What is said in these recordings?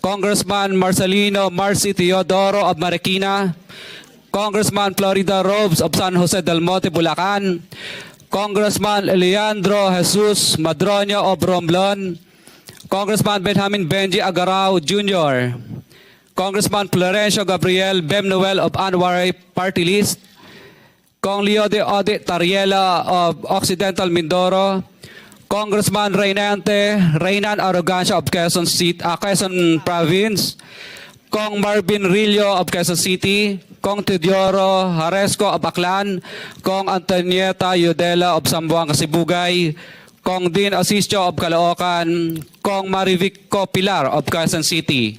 Congressman Marcelino Marcy Teodoro of Marikina, Congressman Florida Robes of San Jose del Monte, Bulacan, Congressman Leandro Jesus Madroño of Romblon, Congressman Benjamin Benji Agarao Jr., Congressman Florencio Gabriel Bem Noel of Anwaray Party List, Kong Leo de Ode Tariela of Occidental Mindoro, Congressman Reynante Reynan Arrogancia of Quezon, City, ah, Quezon Province, Kong Marvin Rillo of Quezon City, Kong Teodoro Haresco of Aklan, Kong Antonieta Yudela of Sambuanga, Sibugay, Kong Dean Asisio of Caloocan, Kong Marivic Pilar of Quezon City.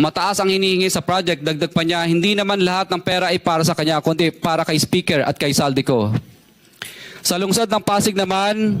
Mataas ang hinihingi sa project, dagdag pa niya, hindi naman lahat ng pera ay para sa kanya, kundi para kay Speaker at kay Saldico. Sa lungsod ng Pasig naman,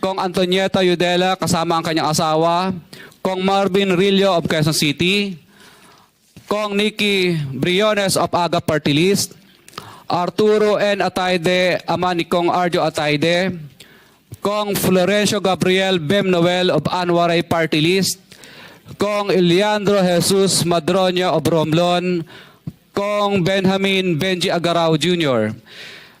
Kong Antonieta Yudela kasama ang kanyang asawa, Kong Marvin Rillo of Quezon City, Kong Nikki Briones of Aga Party List, Arturo N. Ataide, ama ni Kong Arjo Ataide, Kong Florencio Gabriel Bem Noel of Anwaray Party List, Kong Eliandro Jesus Madroña of Romblon, Kong Benjamin Benji Agarao Jr.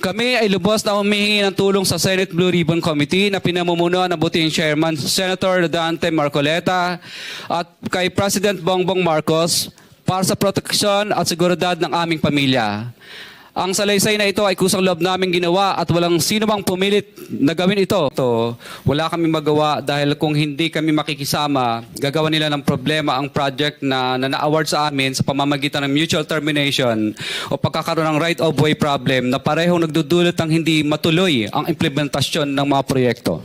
Kami ay lubos na humihingi ng tulong sa Senate Blue Ribbon Committee na pinamumunuan ng buting Chairman Senator Dante Marcoleta at kay President Bongbong Marcos para sa proteksyon at seguridad ng aming pamilya. Ang salaysay na ito ay kusang loob namin ginawa at walang sino mang pumilit na gawin ito. ito. Wala kami magawa dahil kung hindi kami makikisama, gagawa nila ng problema ang project na, na na-award sa amin sa pamamagitan ng mutual termination o pagkakaroon ng right of way problem na parehong nagdudulot ng hindi matuloy ang implementasyon ng mga proyekto.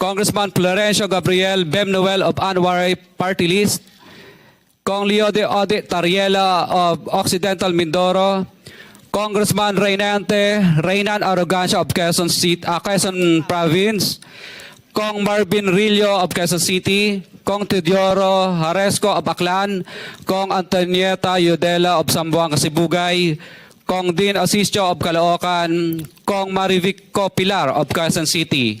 Congressman Florencio Gabriel Bem Noel of Anwaray Party List, Kong Leo de Ode Tariela of Occidental Mindoro, Congressman Reynante Reynan Arrogancia of Quezon, City, ah, Quezon Province, Kong Marvin Rillo of Quezon City, Kong Teodoro Haresco of Aklan, Kong Antonieta Yudela of Sambuanga, Sibugay, Kong Dean Asisio of Caloocan, Kong Marivic Pilar of Quezon City.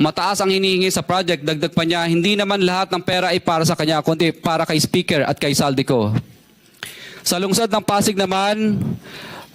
Mataas ang hinihingi sa project, dagdag pa niya, hindi naman lahat ng pera ay para sa kanya, kundi para kay Speaker at kay Saldico. Sa lungsod ng Pasig naman,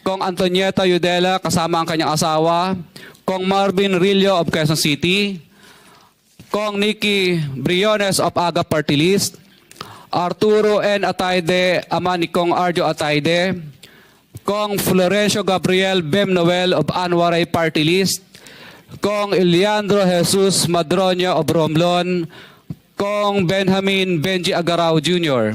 Kong Antonieta Yudela kasama ang kanyang asawa, Kong Marvin Rillo of Quezon City, Kong Nikki Briones of Aga Party List, Arturo N. Ataide, ama ni Kong Arjo Ataide, Kong Florencio Gabriel Bem Noel of Anwaray Party List, Kong Eliandro Jesus Madroño of Romblon, Kong Benjamin Benji Agarao Jr.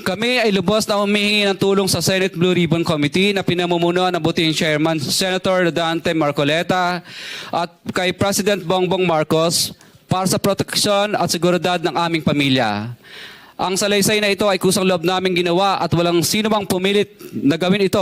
Kami ay lubos na humihingi ng tulong sa Senate Blue Ribbon Committee na pinamumunuan ng buting Chairman Senator Dante Marcoleta at kay President Bongbong Marcos para sa proteksyon at seguridad ng aming pamilya. Ang salaysay na ito ay kusang loob namin ginawa at walang sino mang pumilit na gawin ito